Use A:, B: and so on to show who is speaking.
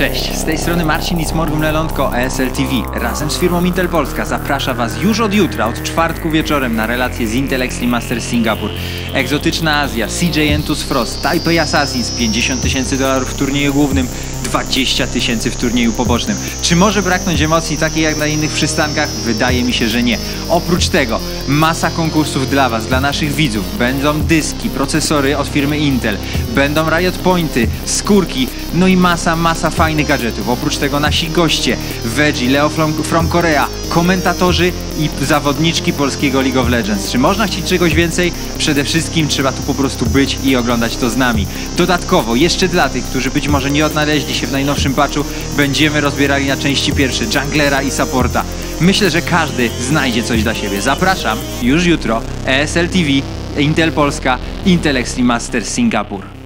A: Cześć, z tej strony Marcin Lismorgum Lelątko, ESL TV. Razem z firmą Intel Polska zaprasza Was już od jutra, od czwartku wieczorem na relacje z Intel Extreme Masters Singapur. Egzotyczna Azja, CJ Entus Frost, Taipei Assassins, 50 tysięcy dolarów w turnieju głównym, 20 tysięcy w turnieju pobocznym. Czy może braknąć emocji takiej jak na innych przystankach? Wydaje mi się, że nie. Oprócz tego masa konkursów dla Was, dla naszych widzów. Będą dyski, procesory od firmy Intel, będą Riot Pointy, skórki, no i masa, masa fajnych gadżetów. Oprócz tego nasi goście, Veggie, Leo from, from Korea, komentatorzy i zawodniczki polskiego League of Legends. Czy można chcieć czegoś więcej? Przede wszystkim trzeba tu po prostu być i oglądać to z nami. Dodatkowo, jeszcze dla tych, którzy być może nie odnaleźli się w najnowszym patchu, będziemy rozbierali na części pierwsze junglera i supporta. Myślę, że każdy znajdzie coś dla siebie. Zapraszam już jutro, ESL TV, Intel Polska, Intel Extreme Masters Singapur.